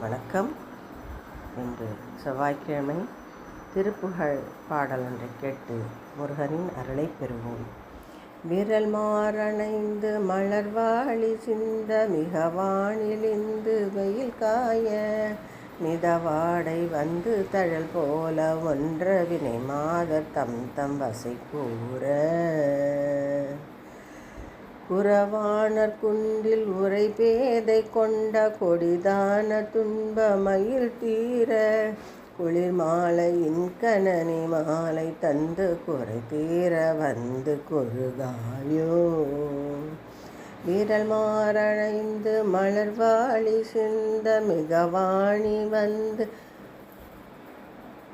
வணக்கம். இன்று செவ்வாய்க்கிழமை திருப்புகழ் பாடல் ஒன்றை கேட்டு முருகனின் அருளை பெறுவோம். விரல் மாறணைந்து மலர்வாழி சிந்த மிக வானிலிந்து வெயில் காய மிதவாடை வந்து தழல் போல ஒன்ற வினை மாத தம் தம் வசை கூற. குறவாணர் குன்றில் உரை பேதை கொண்ட கொடிதான துன்ப மயில் தீர குளிர் மாலையின் கணனி மாலை தந்து குறை தீர வந்து கொருகாயோ விரல் மாறணைந்து மலர்வாழி சிந்த மிகவாணி வந்து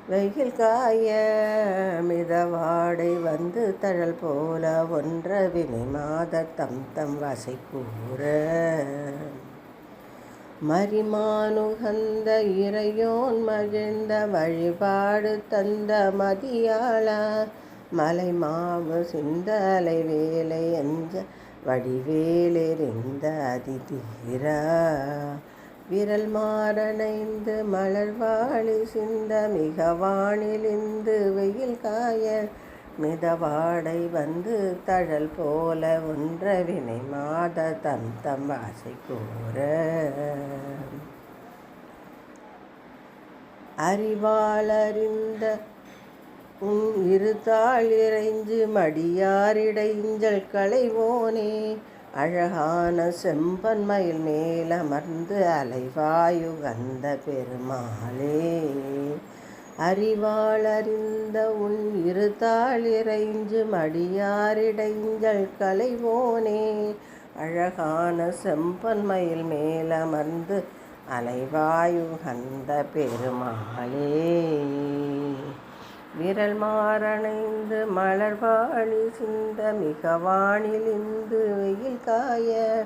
வெயில் காய மிதவாடை வந்து தழல் போல ஒன்ற வினை மாத தம் தம் வசை கூற. மரிமானுகந்த இறையோன் மகிழ்ந்த வழிபாடு தந்த மதியாள மலை மாவு சிந்தலை வேலை என்ற வடிவேலெறிந்த அதிதீரா. விரல் மாறணைந்து மலர்வாழி சிந்த மிக வானிலிந்து வெயில் காய மிதவாடை வந்து தழல் போல ஒன்ற வினை மாத தம் தம் ஆசை கூற. அறிவாளறிந்த உன் இருத்தாள் இறைஞ்சு மடியாரிடைஞ்சல் களைவோனே அழகான செம்பன்மயில் மேலமர்ந்து அலைவாயுகந்த பெருமாளே. அறிவாளறிந்த உன் இருத்தாளிரைஞ்சு மடியாரிடைஞ்சல் கலைவோனே. அழகான செம்பன்மயில் மேலமர்ந்து அலைவாயுகந்த பெருமாளே. விரல் மாறணைந்து மலர்வாழி சிந்த மிக வானிலிந்து வெயில் காய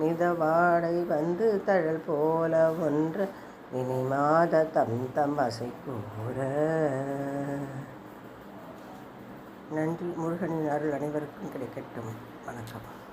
மிதவாடை வந்து தழல் போல ஒன்று இனிமாத தம் தம் அசை கூற. நன்றி. முருகனின் அருள் அனைவருக்கும் கிடைக்கட்டும். வணக்கம்.